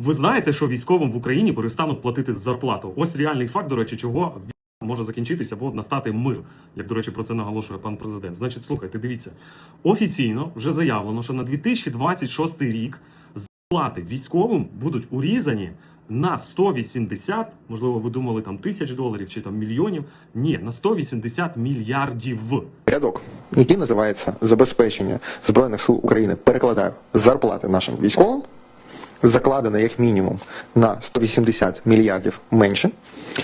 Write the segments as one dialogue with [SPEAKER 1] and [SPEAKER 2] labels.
[SPEAKER 1] Ви знаєте, що військовим в Україні перестануть платити зарплату. Ось реальний факт, до речі, чого може закінчитися або настати мир, як до речі, про це наголошує пан президент. Значить, слухайте, дивіться, офіційно вже заявлено, що на 2026 рік зарплати військовим будуть урізані на 180, можливо, ви думали там тисяч доларів чи там мільйонів. Ні, на 180 мільярдів.
[SPEAKER 2] Рядок, який називається забезпечення збройних сил України, перекладаю зарплати нашим військовим, закладено як мінімум на 180 мільярдів менше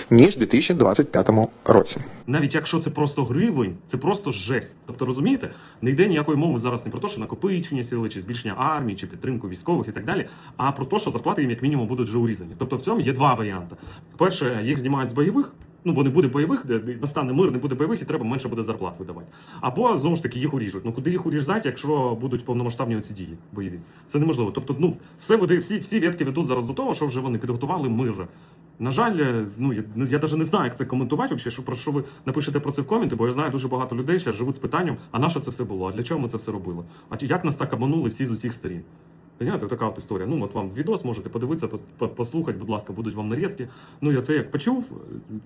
[SPEAKER 2] ніж у 2025 році.
[SPEAKER 1] Навіть якщо це просто гривень, це просто жесть. Тобто розумієте, не йде ніякої мови зараз не про те, що накопичення сили, чи збільшення армії, чи підтримку військових і так далі, а про те, що зарплати їм як мінімум будуть вже урізані. Тобто в цьому є два варіанти. Перше, їх знімають з бойових. Ну, бо не буде бойових, настане мир, не буде бойових, і треба менше буде зарплат видавати. Або знову ж таки їх уріжуть. Ну куди їх урізати, якщо будуть повномасштабні оці дії бойові? Це неможливо. Тобто, ну все веде, всі, всі ветки ведуть зараз до того, що вже вони підготували мир. На жаль, ну я, я навіть не знаю, як це коментувати, взагалі, що про що ви напишете про це в коменти, бо я знаю дуже багато людей ще живуть з питанням, а на що це все було? А для чого ми це все робили? А як нас так обманули всі з усіх сторін? Понимаєте, така от історія. Ну, от вам відос можете подивитися, по- по- послухати, будь ласка, будуть вам нарізки. Ну, я це як почув,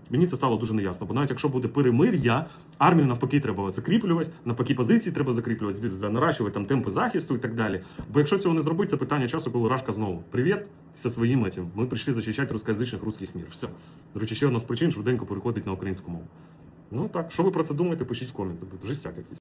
[SPEAKER 1] мені це стало дуже неясно. Бо навіть якщо буде перемир'я, армію навпаки треба закріплювати, навпаки позиції треба закріплювати, наращувати там темпи захисту і так далі. Бо якщо цього не зробити, це питання часу, коли Рашка знову привіт зі своїм этим. Ми прийшли захищати русскоязичних русських мір. Все. До речі, ще одна з причин швиденько переходить на українську мову. Ну так, що ви про це думаєте, пишіть в коменти. Жестяк якийсь.